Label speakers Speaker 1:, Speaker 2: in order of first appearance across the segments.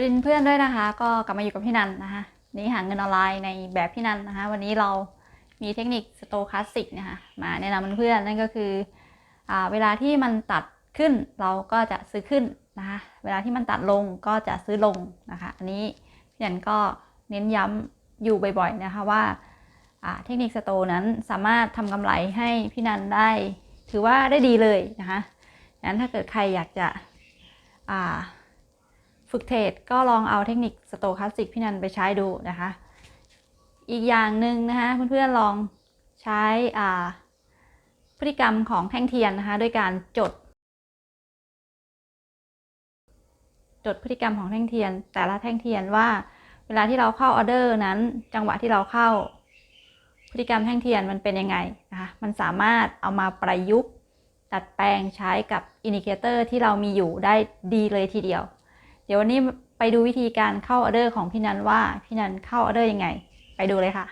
Speaker 1: เพื่อนด้วยนะคะ ก็กลับมาอยู่กับพี่นันนะคะนี่หาเงินออนไลน์ในแบบพี่นันนะคะ วันนี้เรามีเทคนิคสโตคาสติกนะคะมาแนะนำเพื่อนนั่นก็คืออเวลาที่มันตัดขึ้นเราก็จะซื้อขึ้นนะคะ เวลาที่มันตัดลงก็จะซื้อลงนะคะ อันนี้พี่นันก็เน้นย้ำอยู่บ่อยๆนะคะว่าเทคนิคสโตนั้นสามารถทำกำไรให้พี่นันได้ ถือว่าได้ดีเลยนะคะงั้นถ้าเกิดใครอยากจะอ่า ฝึกเทรดก็ลองเอาเทคนิคสโตคาสติกพี่นันไปใช้ดูนะคะ อีกอย่างหนึ่งนะคะเพื่อนๆลองใช้พฤติกรรมของแท่งเทียนนะคะด้วยการจด จดพฤติกรรมของแท่งเทียน แต่ละแท่งเทียนว่า เวลาที่เราเข้าออเดอร์นั้น จังหวะที่เราเข้าพฤติกรรมแท่งเทียนมันเป็นยังไงนะคะมันสามารถเอามาประยุกต์ดัดแปลงใช้กับอินดิเคเตอร์ที่เรามีอยู่ได้ดีเลยทีเดียว ดี๋ยววันนี้ไปดูวิธีการเข้าออเดอร์ของพี่นันว่าพี่นันเข้าออเดอร์ยังไง ไปดูเลยค่ะ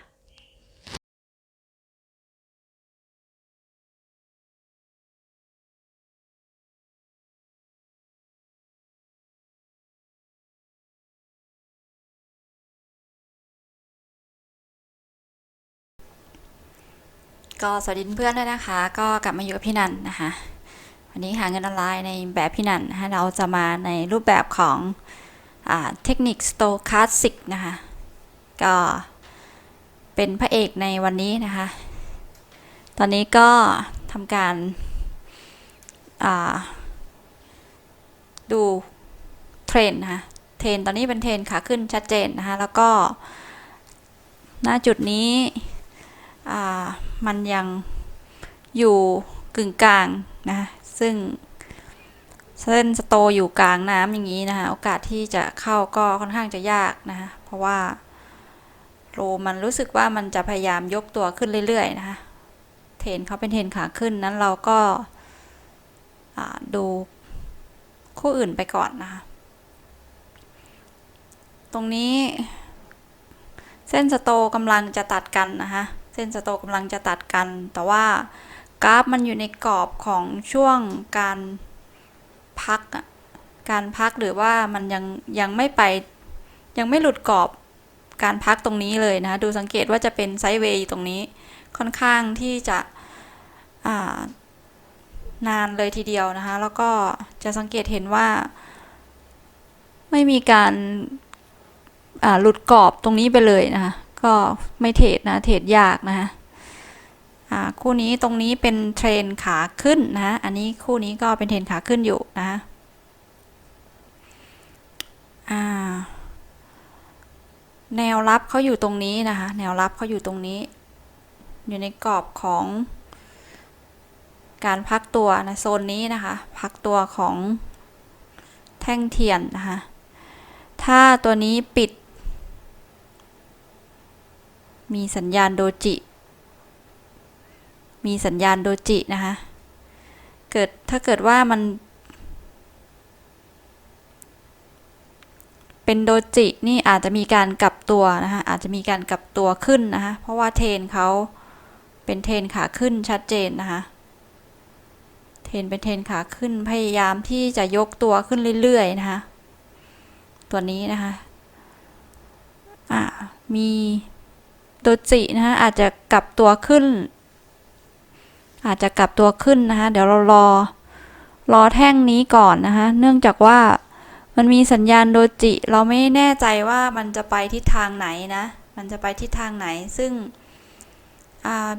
Speaker 1: ก็สวัสดีเพื่อนด้วยนะคะ ก็กลับมาอยู่กับพี่นันนะคะ วันนี้หาเงินออนไลน์ในแบบพี่นันนะคะเราจะมาในรูปแบบของอเทคนิคสโตคาสติกนะคะ ก็เป็นพระเอกในวันนี้นะคะ ตอนนี้ก็ทำการดูเทรนนะคะเทรนตอนนี้เป็นเทรนขาขึ้นชัดเจนนะคะ แล้วก็หน้าจุดนี้มันยังอยู่กึ่งกลางนะคะ ซึ่งเส้นสโตอยู่กลางน้ำอย่างนี้นะคะ โอกาสที่จะเข้าก็ค่อนข้างจะยากนะคะ เพราะว่าโรมันรู้สึกว่ามันจะพยายามยกตัวขึ้นเรื่อยๆนะคะ เทนเขาเป็นเทนขาขึ้นนั้นเราก็ดูคู่อื่นไปก่อนนะคะ ตรงนี้ เส้นสโตกำลังจะตัดกันนะคะ เส้นสโตกำลังจะตัดกัน แต่ว่า กราฟมันอยู่ในกรอบของช่วงการพักการพักหรือว่ามันยังยังไม่ไปยังไม่หลุดกรอบการพักตรงนี้เลยนะ ดูสังเกตว่าจะเป็นไซด์เวย์ตรงนี้ค่อนข้างที่จะนานเลยทีเดียวนะคะ แล้วก็จะสังเกตเห็นว่า ไม่มีการหลุดกรอบตรงนี้ไปเลยนะคะ ก็ไม่เทรดนะ เทรดยากนะคะ คู่นี้ตรงนี้เป็นเทรนขาขึ้นนะอันนี้คู่นี้ก็เป็นเทรนขาขึ้นอยู่นะแนวรับเขาอยู่ตรงนี้นะคะ แนวรับเขาอยู่ตรงนี้ อยู่ในกรอบของการพักตัวนะโซนนี้นะคะ พักตัวของแท่งเทียนนะคะ ถ้าตัวนี้ปิด มีสัญญาณโดจิ มีสัญญาณโดจินะคะ เกิดถ้าเกิดว่ามัน เป็นโดจินี่อาจจะมีการกลับตัวนะคะอาจจะมีการกลับตัวขึ้นนะคะเพราะว่าเทนเขาเป็นเทนขาขึ้นชัดเจนนะคะเทนเป็นเทนขาขึ้นพยายามที่จะยกตัวขึ้นเรื่อยๆนะคะตัวนี้นะคะอ่ามีโดจินะคะอาจจะกลับตัวขึ้น อาจจะกลับตัวขึ้นนะคะ เดี๋ยวเรารอ รอแท่งนี้ก่อนนะคะ เนื่องจากว่ามันมีสัญญาณโดจิ เราไม่แน่ใจว่ามันจะไปทิศทางไหนนะ มันจะไปทิศทางไหน ซึ่ง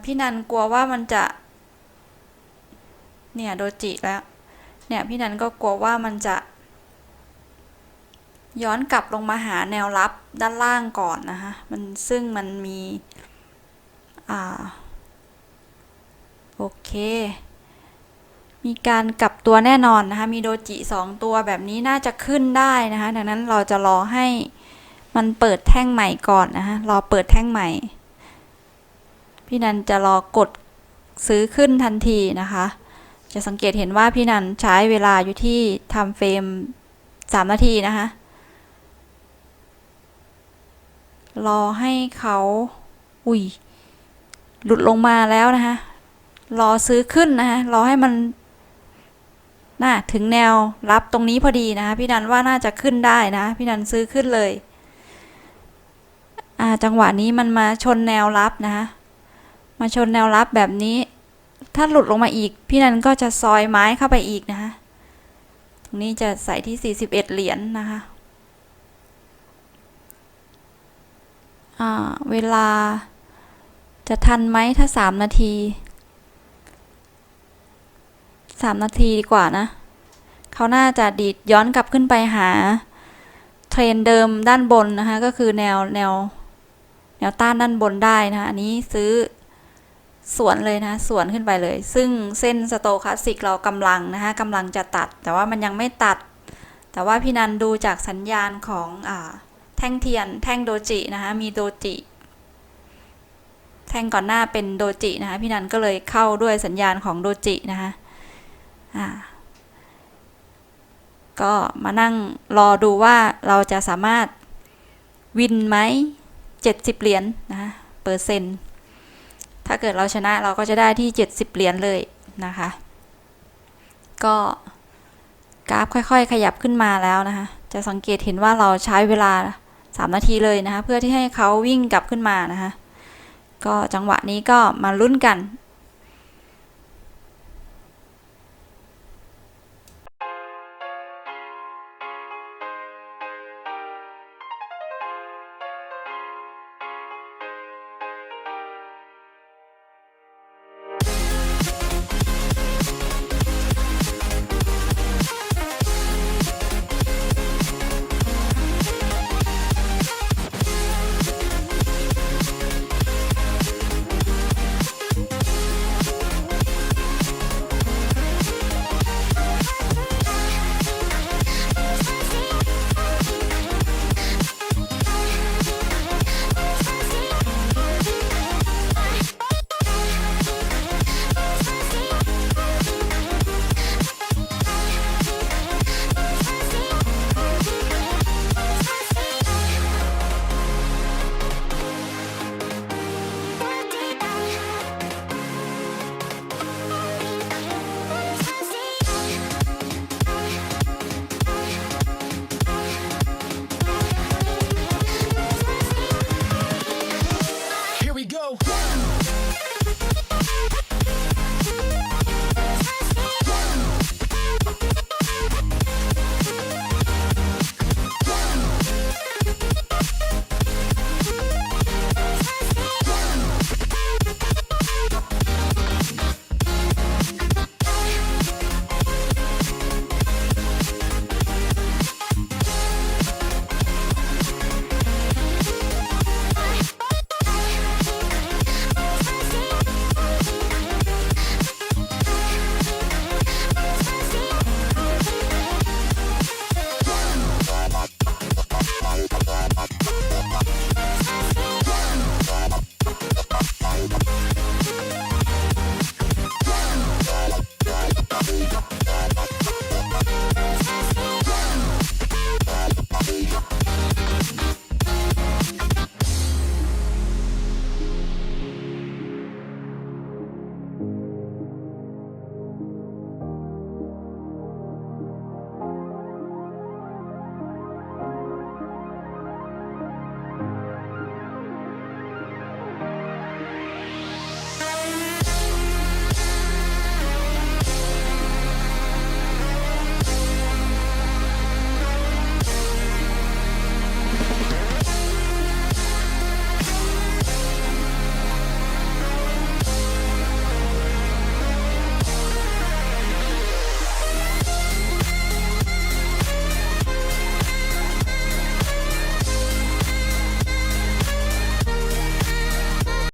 Speaker 1: พี่นันกลัวว่ามันจะ เนี่ยโดจิแล้ว เนี่ยพี่นันก็กลัวว่ามันจะ ย้อนกลับลงมาหาแนวรับด้านล่างก่อนนะคะ มันซึ่งมันมี อ่า โอเค มีการกลับตัวแน่นอนนะคะ มีโดจิสองตัวแบบนี้น่าจะขึ้นได้นะคะ ดังนั้นเราจะรอให้มันเปิดแท่งใหม่ก่อนนะคะ รอเปิดแท่งใหม่ พี่นันจะรอกดซื้อขึ้นทันทีนะคะ จะสังเกตเห็นว่าพี่นันใช้เวลาอยู่ที่ทำเฟรมสามนาทีนะคะรอให้เขา อุ้ย หลุดลงมาแล้วนะคะ รอซื้อขึ้นนะคะรอให้มันน่าถึงแนวรับตรงนี้พอดีนะคะพี่นันว่าน่าจะขึ้นได้นะพี่นันซื้อขึ้นเลยอ่าจังหวะนี้มันมาชนแนวรับนะคะมาชนแนวรับแบบนี้ ถ้าหลุดลงมาอีก พี่นันก็จะซอยไม้เข้าไปอีกนะคะตรงนี้จะใส่ที่ 41 เหรียญนนะคะอ่าเวลาจะทันไหมถ้า 3 นาที 3นาทีดีกว่านะ เขาน่าจะดีดย้อนกลับขึ้นไปหา เทรนเดิมด้านบนนะคะ ก็คือแนวแนว แนวต้านด้านบนได้นะคะ อันนี้ซื้อสวนเลยนะสวนขึ้นไปเลย ซึ่งเส้นสโตคาสสิกเรากำลังนะคะกำลังจะตัด แต่ว่ามันยังไม่ตัด แต่ว่าพี่นันดูจากสัญญาณของอแท่งเทียน แท่งโดจินะคะมีโดจิ แท่งก่อนหน้าเป็นโดจินะคะพี่นันก็เลยเข้าด้วยสัญญาณของโดจินะคะ อ่าก็มานั่งรอดูว่าเราจะสามารถวินไหม70เหรียญนนะคะเปอร์เซ็นต์ถ้าเกิดเราชนะเราก็จะได้ที่70เหรียญเลยนะคะ ก็กราฟค่อยๆ ขยับขึ้นมาแล้วนะคะ จะสังเกตเห็นว่าเราใช้เวลา3นาทีเลยนะคะ เพื่อที่ให้เขาวิ่งกลับขึ้นมานะคะ ก็จังหวะนี้ก็มาลุ้นกัน